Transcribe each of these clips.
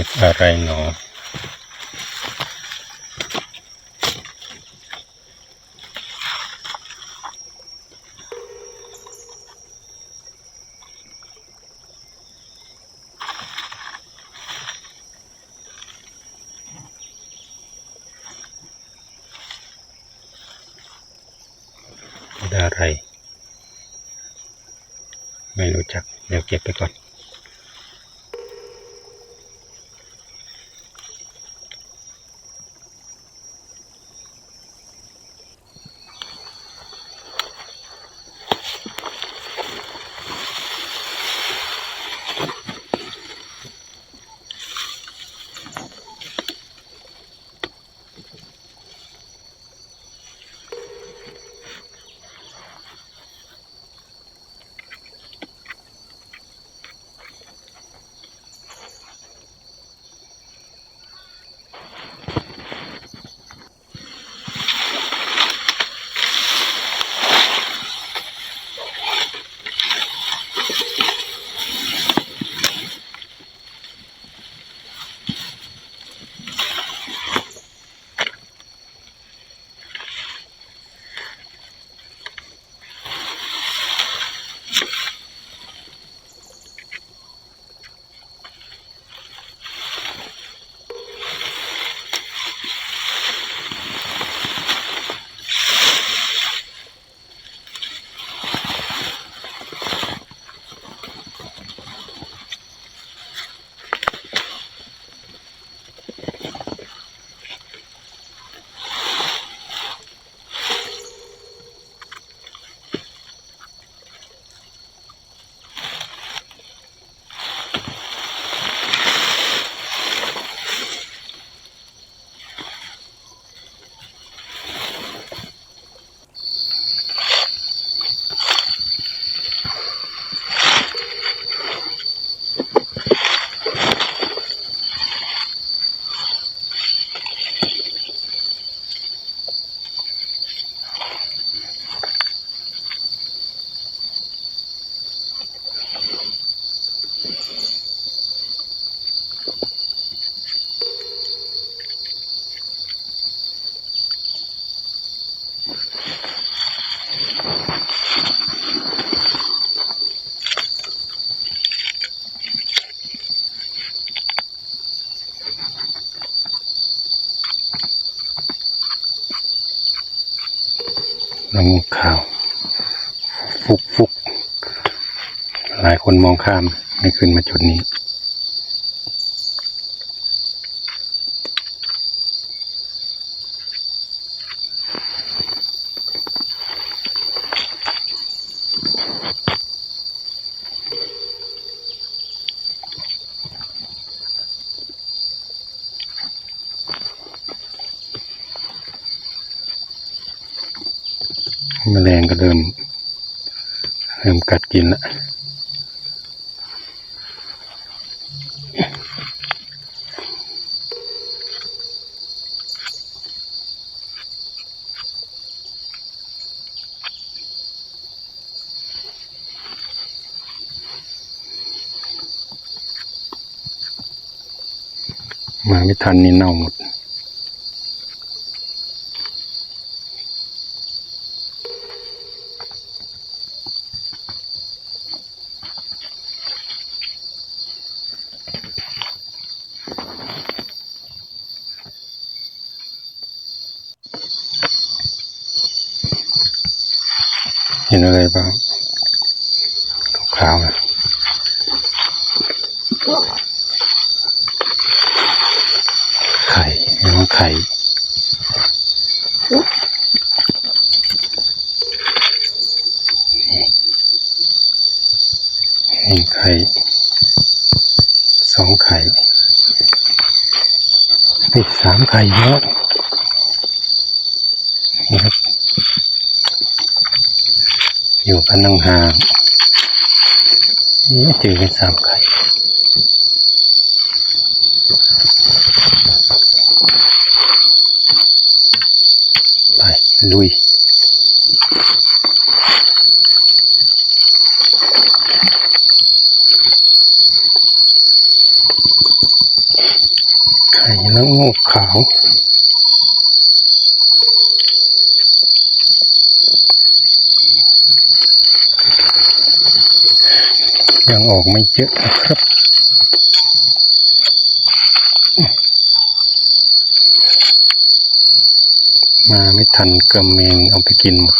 ห็ดอะไรหนออะไร ไม่รู้จัก เดี๋ยวเก็บไปก่อน ฟุกฟุกหลายคนมองข้ามไม่ขึ้นมาจุดนี้แมลงก็เริ่ม เริ่มกัดกินละมาไม่ทันนี่เน่าหมด เห็นอะไรบ้างขาวๆนะไข่เห็นว่าไข่เห็นไข่สองไข่เฮ้สามไข่เยอะนี่ครับ อยู่กันนั่งห่างๆนี่เจอกันสามไข่ไปลุยไข่แล้วงูขาวยังออกไม่เยอะครับ มาไม่ทันกระเมงเอาไปกินหมด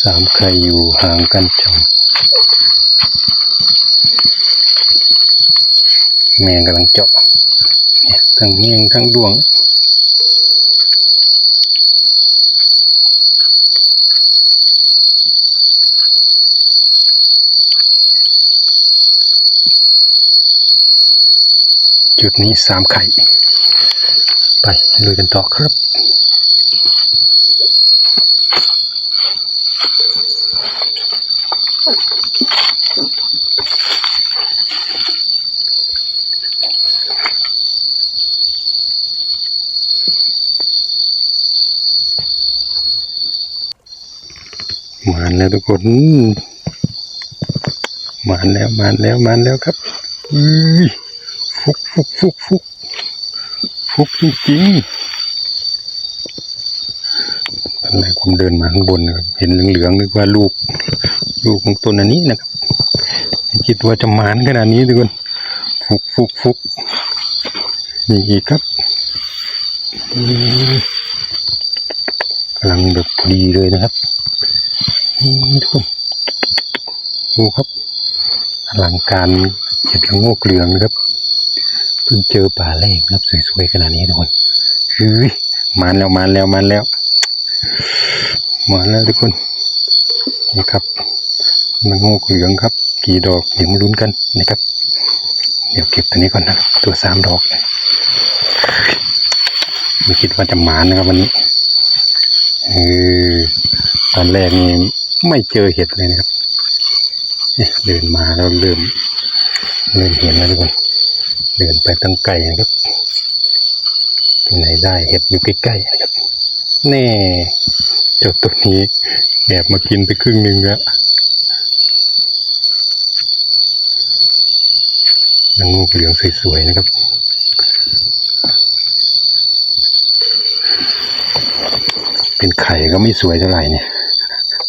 สามไข่อยู่ห่างกันจังแมงกำลังเจาะทั้งเมียงทั้งดวง จุดนี้สามไข่ ไปลุยกันต่อครับ มาแล้วทุกคนมาแล้วมาแล้วมาแล้วครับฟุกฟุกฟุกฟุกฟุกจริงๆตอนแรกผมเดินมาข้างบนนะครับเห็นเหลืองๆนึกว่าลูก ลูกของต้นอันนี้นะครับไม่คิดว่าจะหมานขนาดนี้ทุกคนฟุกฟุกฟุกนี่อีกครับกำลังแบบดีเลยนะครับ ทุกคนดูครับอลังการเห็ดละโงกเหลืองนะครับ เพิ่งเจอป่าแรกครับ สวยๆขนาดนี้ทุกคนเฮ้ยมาแล้วมาแล้วมาแล้วมาแล้วทุกคนนี่ครับละโงกเหลืองครับ กี่ดอกเดี๋ยวมาลุ้นกันนะครับ เดี๋ยวเก็บตัวนี้ก่อนนะตัวสามดอก ไม่คิดว่าจะหมานนะครับวันนี้เออตอนแรกนี่ไม่เจอเห็ดเลยนะครับเดินมาแล้วเริ่มเริ่มเห็นแล้วทุกคน เดินไปตั้งไกลนะครับที่ไหนได้เห็ดอยู่ใกล้ๆนะครับ แน่เจ้าตัวนี้แอบมากินไปครึ่งหนึ่งแล้วนางงูเหลืองสวยๆนะครับเป็นไข่ก็ไม่สวยเท่าไหร่เนี่ย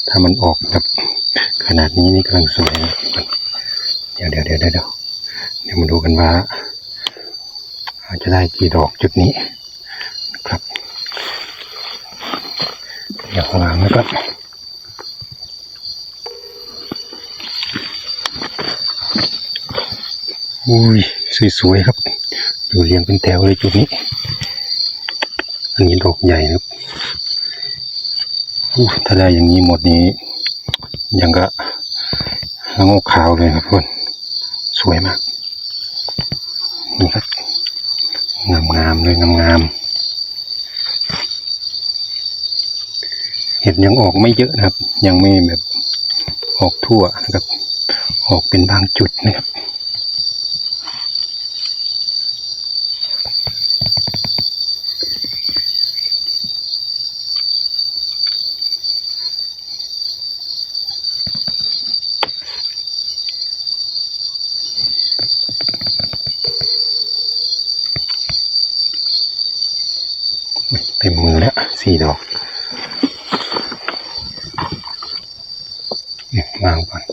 ถ้ามันออกแบบขนาดนี้นี่กำลังสวยนะเดี๋ยวเดี๋ยวเดี๋ยวเดี๋ยวเดี๋ยวมาดูกันว่าาจะได้กี่ดอกจุดนี้นะครับเดี๋ยววางไว้ก่อนอุ้ยสวยๆครับดูเรียงเป็นแถวเลยจุดนี้ อันนี้ดอกใหญ่ครับอู้ถ้าได้อย่างนี้หมดนี้ ยังก็ละโงกขาวเลยครับทุกคนสวยมากนี่ครับ งามงามๆเลยงามงามๆเห็ดยังออกไม่เยอะนะครับ ยังไม่แบบออกทั่วนะครับ ออกเป็นบางจุดนะครับ เต็มมือแล้วสี่ดอกเนี่วางก่อน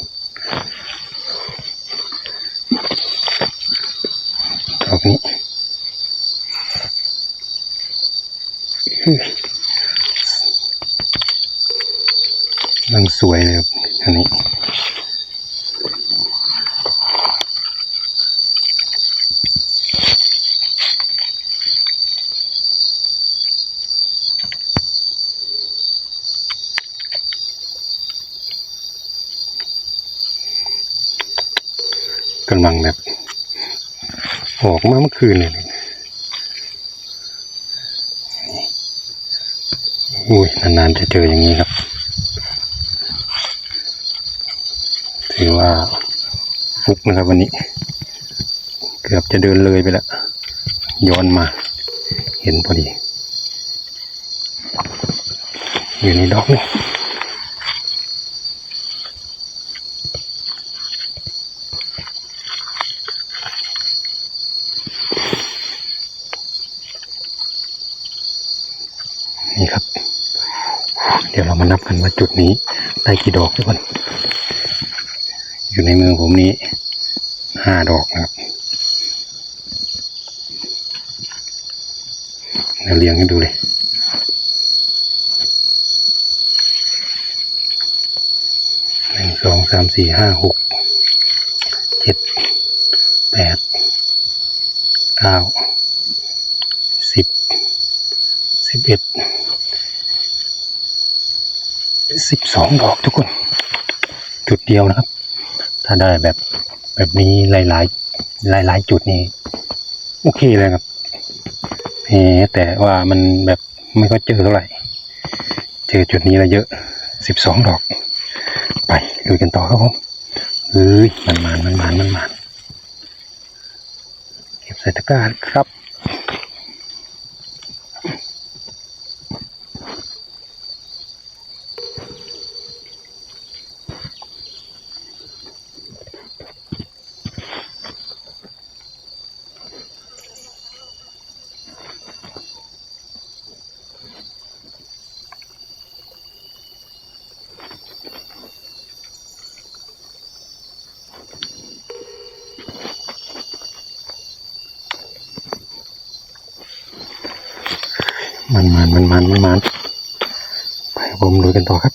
ดอกนี้อื้อมันสวยเลยอันนี้ กำลังแบบ ออกมาเมื่อคืนเลยอุ้ยนานๆจะเจออย่างนี้ครับถือว่าฟุกนะครับวันนี้ เกือบจะเดินเลยไปแล้วย้อนมา เห็นพอดีอยู่ในดอกนี่ เรามานับกันว่าจุดนี้ได้กี่ดอกทุกคน อยู่ในมือผมนี้ห้าดอกนะครับเดี๋ยวเรียงให้ดูเลยหนึ่งสองสามสี่ห้าหกเจ็ดแปดเก้าสิบสิบเอ็ด สิบสองดอกทุกคน จุดเดียวนะครับ ถ้าได้แบบแบบนี้หลาย ๆ หลายๆจุดนี้โอเคเลยครับแหมแต่ว่ามันแบบไม่ค่อยเจอเท่าไหร่ เจอจุดนี้ล้วเยอะสิบสองดอก ไปลุยกันต่อครับผมเฮ้ยมันมันมันมันมันมันเก็บใส่ตะกร้าครับ มันมันมันไปรับผมลุยกันต่อครับ